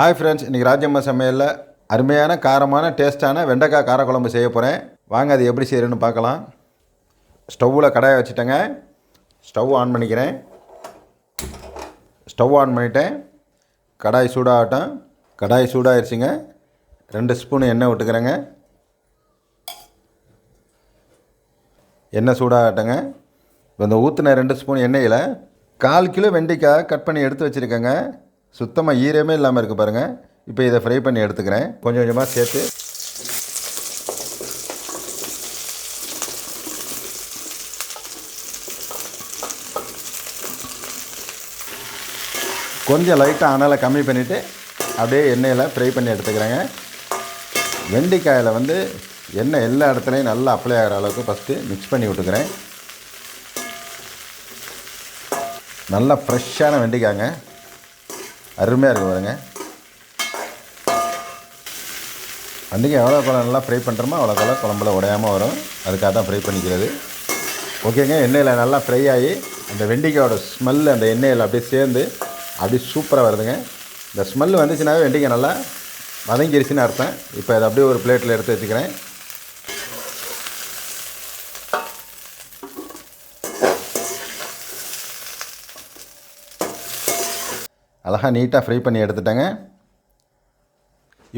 Hi friends இன்றைக்கி ராஜ்யம்மா சமையலில் அருமையான காரமான டேஸ்ட்டான வெண்டைக்காய் காரக்குழம்பு செய்ய போகிறேன் வாங்க அது எப்படி செய்கிறேன்னு பார்க்கலாம். ஸ்டவ்வில் கடாயை வச்சுட்டேங்க. ஸ்டவ் ஆன் பண்ணிக்கிறேன். ஸ்டவ் ஆன் பண்ணிட்டேன். கடாய் சூடாகட்டும். கடாய் சூடாகிடுச்சிங்க ரெண்டு ஸ்பூன் எண்ணெய் விட்டுக்கிறேங்க. எண்ணெய் சூடாகட்டங்க. இப்போ இந்த ஊற்றின ரெண்டு ஸ்பூன் எண்ணெயில் கால் கிலோ வெண்டைக்காய் கட் பண்ணி எடுத்து வச்சுருக்கேங்க. சுத்தமாக ஈரமே இல்லாமல் இருக்குது பாருங்கள் இப்போ இதை ஃப்ரை பண்ணி எடுத்துக்கிறேன். கொஞ்சம் கொஞ்சமாக சேர்த்து. கொஞ்சம் லைட்டாக அனலை கம்மி பண்ணிவிட்டு அப்படியே எண்ணெயில் ஃப்ரை பண்ணி எடுத்துக்கிறேங்க. வெண்டைக்காயில் வந்து எண்ணெய் எல்லா இடத்துலையும் நல்லா அப்ளை ஆகிற அளவுக்கு ஃபஸ்ட்டு மிக்ஸ் பண்ணி விட்டுக்கிறேன். நல்லா ஃப்ரெஷ்ஷான வெண்டைக்காங்க அருமையாக இருக்கும் பாருங்க. அன்றைக்கி எவ்வளோ குழம்பு நல்லா ஃப்ரை பண்ணுறோமோ அவ்வளோ குழம்பு குழம்புல உடையாமல் வரும். அதுக்காக தான் ஃப்ரை பண்ணிக்கிறது. ஓகேங்க எண்ணெயில் நல்லா ஃப்ரை ஆகி அந்த வெண்டிக்காயோட ஸ்மெல் அந்த எண்ணெயில் அப்படியே சேர்ந்து அப்படியே சூப்பராக வருதுங்க. இந்த ஸ்மெல் வந்துச்சுனாவே வெண்டிக்காய் நல்லா வதங்கிருச்சுன்னு அர்த்தம். இப்போ அதை அப்படியே ஒரு பிளேட்டில் எடுத்து வச்சுக்கிறேன். அழகாக நீட்டாக ஃப்ரை பண்ணி எடுத்துட்டேங்க.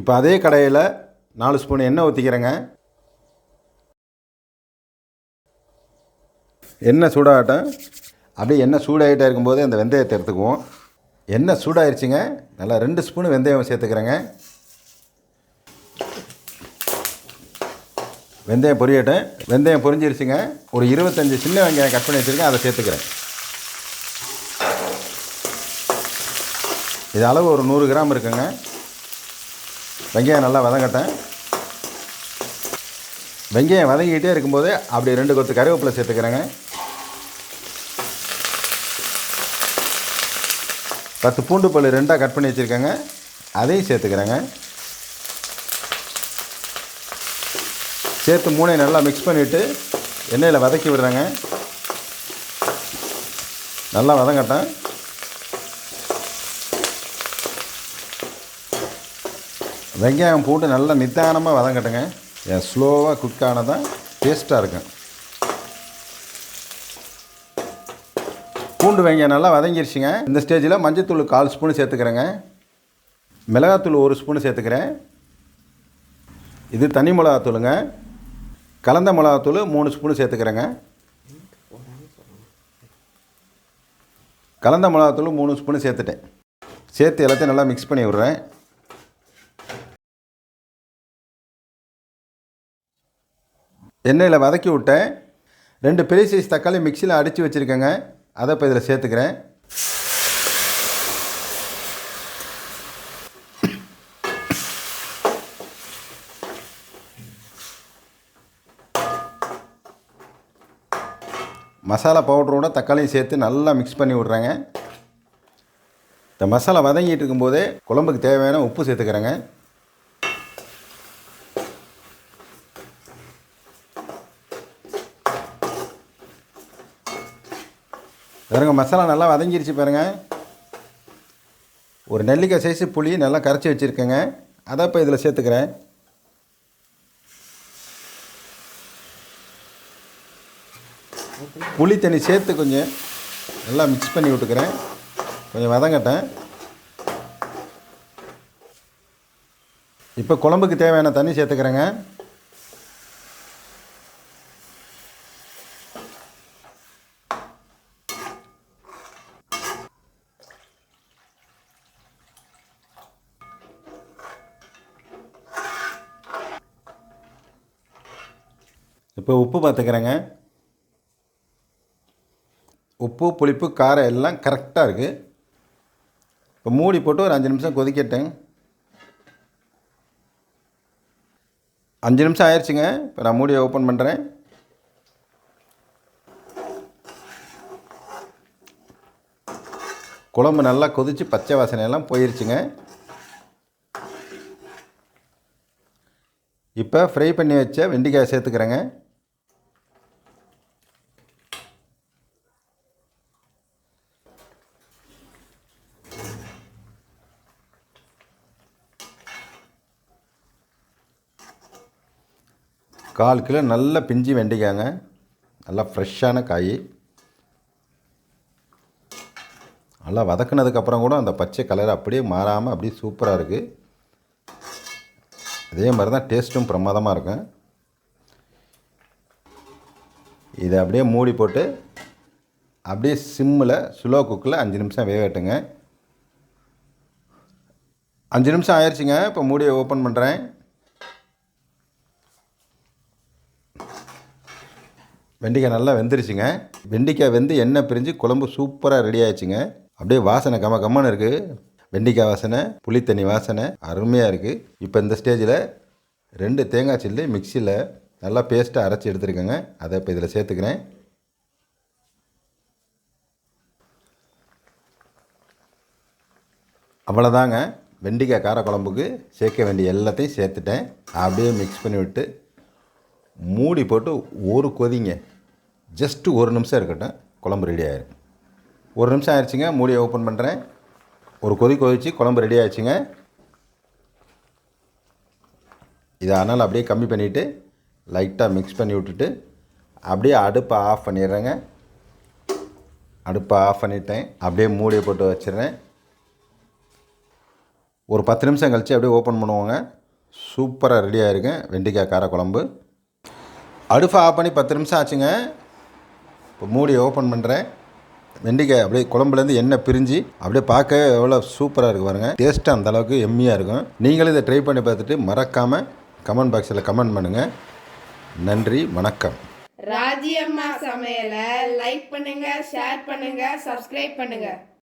இப்போ அதே கடையில் நாலு ஸ்பூன் எண்ணெய் ஊற்றிக்கிறேங்க எண்ணெய் சூடாகட்டும். அப்படியே எண்ணெய் சூடாகிட்டே இருக்கும்போது அந்த வெந்தயத்தை எடுத்துக்குவோம். எண்ணெய் சூடாயிருச்சுங்க. நல்லா ரெண்டு ஸ்பூனு வெந்தயம் சேர்த்துக்கிறேங்க. வெந்தயம் பொரியட்டும். வெந்தயம் பொரிஞ்சிருச்சுங்க. ஒரு இருபத்தஞ்சி சின்ன வெங்காயம் கட் பண்ணி வச்சுருக்கேன் அதை சேர்த்துக்கிறேன். இது அளவு ஒரு நூறு கிராம் இருக்குங்க. வெங்காயம் நல்லா வதங்கட்டேன் வெங்காயம் வதங்கிக்கிட்டே இருக்கும்போது அப்படி ரெண்டு கொத்து கருவேப்பிலை சேர்த்துக்கிறேங்க. பத்து பூண்டு பல் ரெண்டாக கட் பண்ணி வச்சுருக்கேங்க. அதையும் சேர்த்துக்கிறேங்க. சேர்த்து மூணையும் நல்லா மிக்ஸ் பண்ணிவிட்டு எண்ணெயில் வதக்கி விடுறேங்க. நல்லா வதங்கட்டேன் வெங்காயம் போட்டு நல்லா நிதானமாக வதங்கட்டுங்க ஸ்லோவாக குக் ஆனதான் டேஸ்ட்டாக இருக்கும் பூண்டு வெங்காயம் நல்லா வதங்கிருச்சுங்க. இந்த ஸ்டேஜில் மஞ்சத்தூள் கால் ஸ்பூன் சேர்த்துக்கிறேங்க. மிளகாத்தூள் ஒரு ஸ்பூன் சேர்த்துக்கிறேன். இது தனி மிளகாத்தூளுங்க. கலந்த மிளகாத்தூள் மூணு ஸ்பூன் சேர்த்துக்கிறேங்க. கலந்த மிளகாத்தூள் மூணு ஸ்பூன் சேர்த்துட்டேன். சேர்த்து எல்லாத்தையும் நல்லா மிக்ஸ் பண்ணி விட்றேன். எண்ணெயில் வதக்கி விட்டேன். ரெண்டு பெரிய சைஸ் தக்காளி மிக்சியில் அடித்து வச்சுருக்கேங்க. அதை இப்போ இதில் சேர்த்துக்கிறேன். மசாலா பவுடரோட தக்காளியும் சேர்த்து நல்லா மிக்ஸ் பண்ணி விட்றேங்க. இந்த மசாலா வதங்கிட்டு இருக்கும்போதே குழம்புக்கு தேவையான உப்பு சேர்த்துக்கிறேங்க. பாருங்கள் மசாலா நல்லா வதங்கிருச்சு பாருங்கள் ஒரு நெல்லிக்காய் சைஸு புளி நல்லா கரைச்சி வச்சுருக்கேங்க. அதை இப்போ இதில் சேர்த்துக்கிறேன். புளி தண்ணி சேர்த்து கொஞ்சம் நல்லா மிக்ஸ் பண்ணி விட்டுக்கிறேன். கொஞ்சம் வதங்கட்டேன் இப்போ குழம்புக்கு தேவையான தண்ணி சேர்த்துக்கிறேங்க. இப்போ உப்பு பார்த்துக்கிறேங்க. உப்பு புளிப்பு காரம் எல்லாம் கரெக்டாக இருக்குது இப்போ மூடி போட்டு ஒரு அஞ்சு நிமிஷம் கொதிக்கட்டேன் அஞ்சு நிமிஷம் ஆயிடுச்சுங்க. இப்போ நான் மூடியை ஓப்பன் பண்ணுறேன். குழம்பு நல்லா கொதித்து பச்சை வாசனை எல்லாம் போயிருச்சுங்க. இப்போ ஃப்ரை பண்ணி வச்ச வெண்டிக்காய் சேர்த்துக்கிறேங்க. கால் கிலோ நல்ல பிஞ்சு வெண்டிக்காங்க. நல்லா ஃப்ரெஷ்ஷான காய். நல்லா வதக்குனதுக்கப்புறம் கூட அந்த பச்சை கலர் அப்படியே மாறாமல் அப்படியே சூப்பராக இருக்குது அதே மாதிரி தான் டேஸ்ட்டும் பிரமாதமாக இருக்கும். இதை அப்படியே மூடி போட்டு அப்படியே சிம்மில் ஸ்லோ குக்கில் அஞ்சு நிமிஷம் வேகட்டுங்க அஞ்சு நிமிஷம் ஆயிடுச்சுங்க இப்போ மூடியை ஓப்பன் பண்ணுறேன் வெண்டிக்காய் நல்லா வெந்துருச்சுங்க. வெண்டிக்காய் வெந்து எண்ணெய் பிரிஞ்சு குழம்பு சூப்பராக ரெடி ஆயிடுச்சுங்க. அப்படியே வாசனை கம கம்மன்னு இருக்குது வெண்டிக்காய் வாசனை புளித்தண்ணி வாசனை அருமையாக இருக்குது இப்போ இந்த ஸ்டேஜில் ரெண்டு தேங்காய் சில்லு மிக்சியில் நல்லா பேஸ்ட்டாக அரைச்சி எடுத்துருக்கேங்க. அதை இப்போ இதில் சேர்த்துக்கிறேன். அவ்வளோதாங்க வெண்டிக்காய் காரக்குழம்புக்கு சேர்க்க வேண்டிய எல்லாத்தையும் சேர்த்துட்டேன். அப்படியே மிக்ஸ் பண்ணி விட்டு மூடி போட்டு ஒரு கொதிங்க. ஜஸ்ட்டு ஒரு நிமிஷம் இருக்கட்டும் குழம்பு ரெடி ஆயிரும். ஒரு நிமிஷம் ஆயிடுச்சுங்க மூடியை ஓப்பன் பண்ணுறேன் ஒரு கொதி கொதிச்சு குழம்பு ரெடி ஆயிடுச்சுங்க. இதை அதனால் அப்படியே கம்மி பண்ணிவிட்டு லைட்டாக மிக்ஸ் பண்ணி விட்டுட்டு அப்படியே அடுப்பை ஆஃப் பண்ணிடுறேங்க. அடுப்பை ஆஃப் பண்ணிட்டேன். அப்படியே மூடியை போட்டு வச்சிடுறேன். ஒரு பத்து நிமிஷம் கழித்து அப்படியே ஓப்பன் பண்ணுவோங்க. சூப்பராக ரெடி ஆயிருங்க வெண்டிக்காய் காரக்குழம்பு. அடுப்பை ஆஃப் பண்ணி பத்து நிமிஷம் ஆச்சுங்க. இப்போ மூடியை ஓப்பன் பண்ணுறேன் வெண்டிக்காய் அப்படியே குழம்புலேருந்து எண்ணெய் பிரிஞ்சு அப்படியே பார்க்க எவ்வளோ சூப்பராக இருக்குது பாருங்க. டேஸ்ட்டு அந்த அளவுக்கு எம்மியாக இருக்கும். நீங்களும் இதை ட்ரை பண்ணி பார்த்துட்டு மறக்காமல் கமெண்ட் பாக்ஸில் கமெண்ட் பண்ணுங்கள் நன்றி வணக்கம். ராஜியம்மா சமையலை லைக் பண்ணுங்க ஷேர் பண்ணுங்க சப்ஸ்கிரைப் பண்ணுங்க.